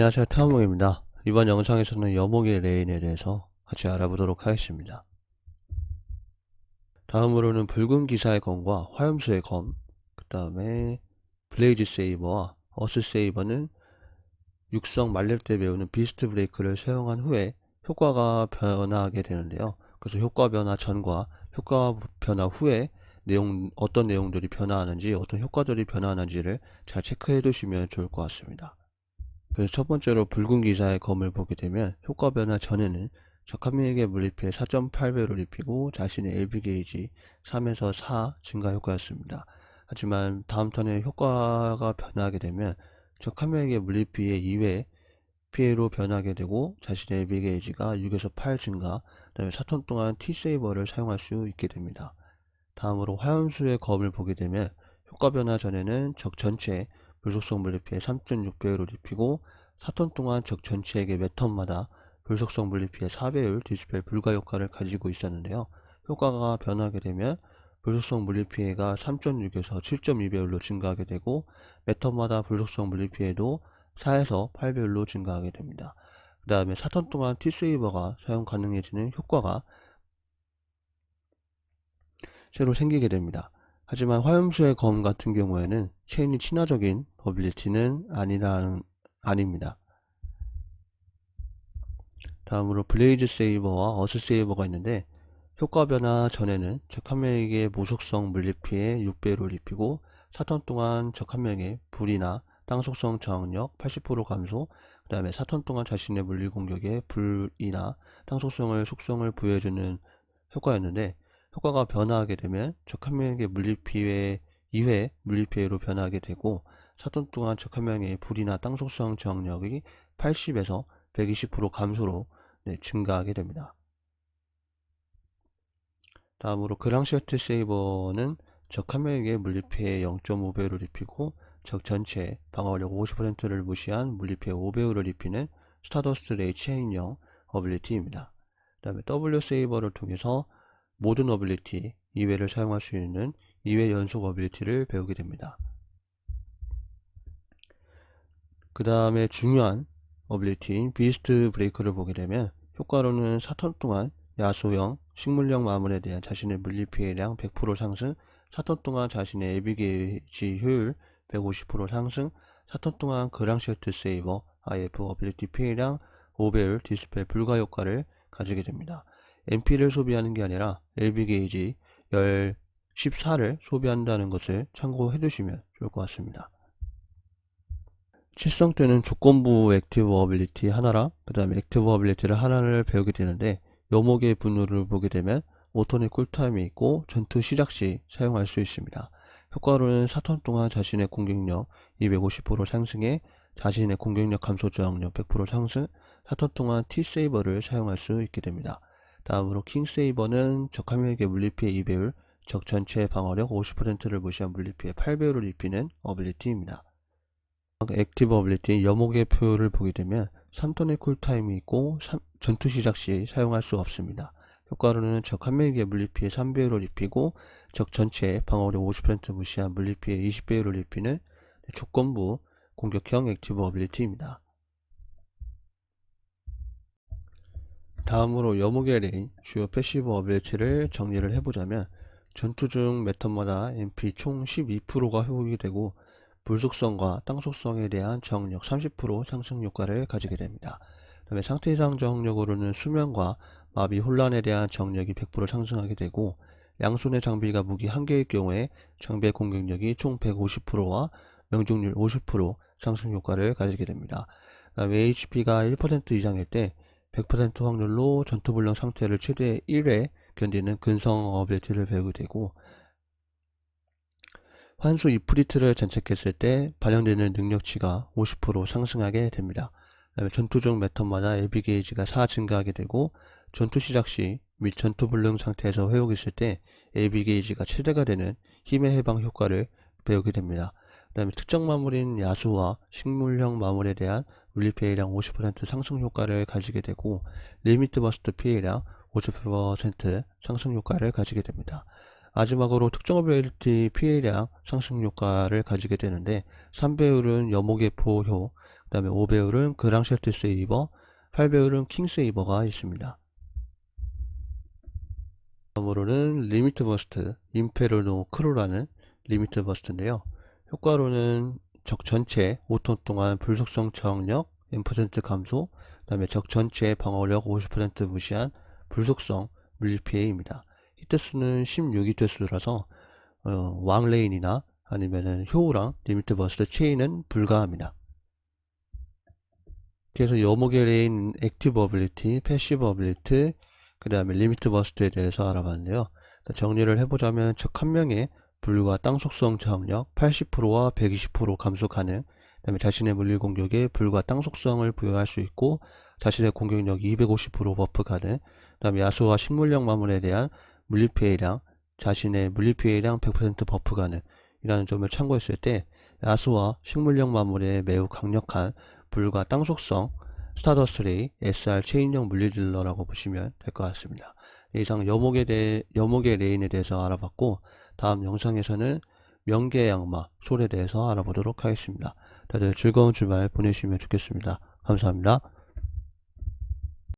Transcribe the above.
안녕하세요 타모입니다. 이번 영상에서는 여목의 레인에 대해서 같이 알아보도록 하겠습니다. 다음으로는 붉은 기사의 검과 화염수의 검 그 다음에 블레이즈 세이버와 어스 세이버는 육성 말렙 때 배우는 비스트 브레이크를 사용한 후에 효과가 변하게 되는데요. 그래서 효과 변화 전과 효과 변화 후에 내용 어떤 내용들이 변화하는지 어떤 효과들이 변화하는지를 잘 체크해 두시면 좋을 것 같습니다 그래서 첫 번째로 붉은 기사의 검을 보게 되면 효과 변화 전에는 적합민에게 물리피해 4.8배로 입히고 자신의 LB 게이지 3에서 4 증가 효과였습니다. 하지만 다음 턴에 효과가 변하게 되면 적합민에게 물리피해 2회 피해로 변하게 되고 자신의 LB 게이지가 6에서 8 증가 그 다음에 4턴 동안 T세이버를 사용할 수 있게 됩니다. 다음으로 화염수의 검을 보게 되면 효과 변화 전에는 적 전체 불속성 물리피해 3.6배율을 입히고 4턴 동안 적 전체에게 매 턴마다 불속성 물리피해 4배율 디스펠 불가 효과를 가지고 있었는데요. 효과가 변하게 되면 불속성 물리피해가 3.6에서 7.2배율로 증가하게 되고 매 턴마다 불속성 물리피해도 4에서 8배율로 증가하게 됩니다. 그 다음에 4턴 동안 T세이버가 사용 가능해지는 효과가 새로 생기게 됩니다. 하지만 화염수의 검 같은 경우에는 체인이 친화적인 어빌리티는 아니라는 아닙니다. 다음으로 블레이즈 세이버와 어스 세이버가 있는데 효과 변화 전에는 적 한 명에게 무속성 물리 피해 6배로 입히고 4턴 동안 적 한 명의 불이나 땅 속성 저항력 80% 감소 그 다음에 4턴 동안 자신의 물리 공격에 불이나 땅 속성을 속성을 부여해주는 효과였는데 효과가 변화하게 되면 적 한 명에게 물리피해 2회 물리피해로 변하게 되고 4턴 동안 적 한 명의 불이나 땅 속성 저항력이 80에서 120% 감소로 네, 증가하게 됩니다. 다음으로 그랑시어트 세이버는 적 한 명에게 물리피해 0.5배율을 입히고 적 전체 방어력 50%를 무시한 물리피해 5배율을 입히는 스타더스트 레이 체인형 어빌리티입니다. 그 다음에 W 세이버를 통해서 모든 어빌리티 2회를 사용할 수 있는 2회 연속 어빌리티를 배우게 됩니다. 그 다음에 중요한 어빌리티인 비스트 브레이크를 보게 되면 효과로는 4턴 동안 야소형, 식물형 마물에 대한 자신의 물리피해량 100% 상승 4턴 동안 자신의 에비게이지 효율 150% 상승 4턴 동안 그랑시어트 세이버 IF 어빌리티 피해량 5배율 디스펠 불가 효과를 가지게 됩니다. MP를 소비하는 게 아니라 LB 게이지 10, 14를 소비한다는 것을 참고해 두시면 좋을 것 같습니다. 칠성 때는 조건부 액티브 어빌리티 하나랑 그 다음에 액티브 어빌리티를 하나를 배우게 되는데 요목의 분류를 보게 되면 오턴의 쿨타임이 있고 전투 시작 시 사용할 수 있습니다. 효과로는 4턴 동안 자신의 공격력 250% 상승에 자신의 공격력 감소 저항력 100% 상승 4턴 동안 T세이버를 사용할 수 있게 됩니다. 다음으로 킹세이버는 적 한 명에게 물리피해 2배율, 적 전체의 방어력 50%를 무시한 물리피해 8배율을 입히는 어빌리티입니다. 액티브 어빌리티 여목의 표를 보게 되면 3턴의 쿨타임이 있고 3, 전투 시작 시 사용할 수 없습니다. 효과로는 적 한 명에게 물리피해 3배율을 입히고 적 전체의 방어력 50% 무시한 물리피해 20배율을 입히는 조건부 공격형 액티브 어빌리티입니다. 다음으로 레인 주요 패시브 어빌리티를 정리를 해보자면 전투 중 매턴마다 MP 총 12%가 회복이 되고 불속성과 땅속성에 대한 저항력 30% 상승 효과를 가지게 됩니다. 그 다음에 상태 이상 저항력으로는 수면과 마비 혼란에 대한 저항력이 100% 상승하게 되고 양손의 장비가 무기 한 개의 경우에 장비의 공격력이 총 150%와 명중률 50% 상승 효과를 가지게 됩니다. 그 다음에 HP가 1% 이상일 때 100% 확률로 전투불능 상태를 최대 1회 견디는 근성 어빌리티를 배우게 되고 환수 이프리트를 장착했을 때 발현되는 능력치가 50% 상승하게 됩니다. 전투 중 매턴마다 LB 게이지가 4 증가하게 되고 전투 시작 시 및 전투 불능 상태에서 회복했을 때 LB 게이지가 최대가 되는 힘의 해방 효과를 배우게 됩니다. 그 다음에 특정 마물인 야수와 식물형 마물에 대한 물리 피해량 50% 상승 효과를 가지게 되고 리미트 버스트 피해량 50% 상승 효과를 가지게 됩니다. 마지막으로 특정 어빌리티 피해량 상승 효과를 가지게 되는데 3배율은 여목의 포효 그 다음에 5배율은 그랑쉘트 세이버, 8배율은 킹 세이버가 있습니다. 다음으로는 리미트 버스트, 임페르노 크루라는 리미트 버스트인데요. 효과로는 적 전체 5톤 동안 불속성 저항력 M% 감소, 그 다음에 적 전체 방어력 50% 무시한 불속성 물리피해입니다. 히트수는 16히트수라서 어, 왕레인이나 아니면은 효우랑 리미트 버스트 체인은 불가합니다. 그래서 여목의 레인 액티브 어빌리티, 패시브 어빌리티, 그 다음에 리미트 버스트에 대해서 알아봤는데요. 정리를 해보자면 적 한 명의 불과 땅 속성 저항력 80%와 120% 감소 가능, 그 다음에 자신의 물리 공격에 불과 땅 속성을 부여할 수 있고 자신의 공격력 250% 버프 가능, 그 다음에 야수와 식물력 마물에 대한 물리 피해량, 자신의 물리 피해량 100% 버프 가능. 이라는 점을 참고했을 때 야수와 식물력 마물에 매우 강력한 불과 땅 속성 스타더스트 레이 SR 체인형 물리딜러라고 보시면 될 것 같습니다. 이상 여목에 대해 여목의 레인에 대해서 알아봤고 다음 영상에서는 명계 양마 솔에 대해서 알아보도록 하겠습니다. 다들 즐거운 주말 보내시면 좋겠습니다. 감사합니다.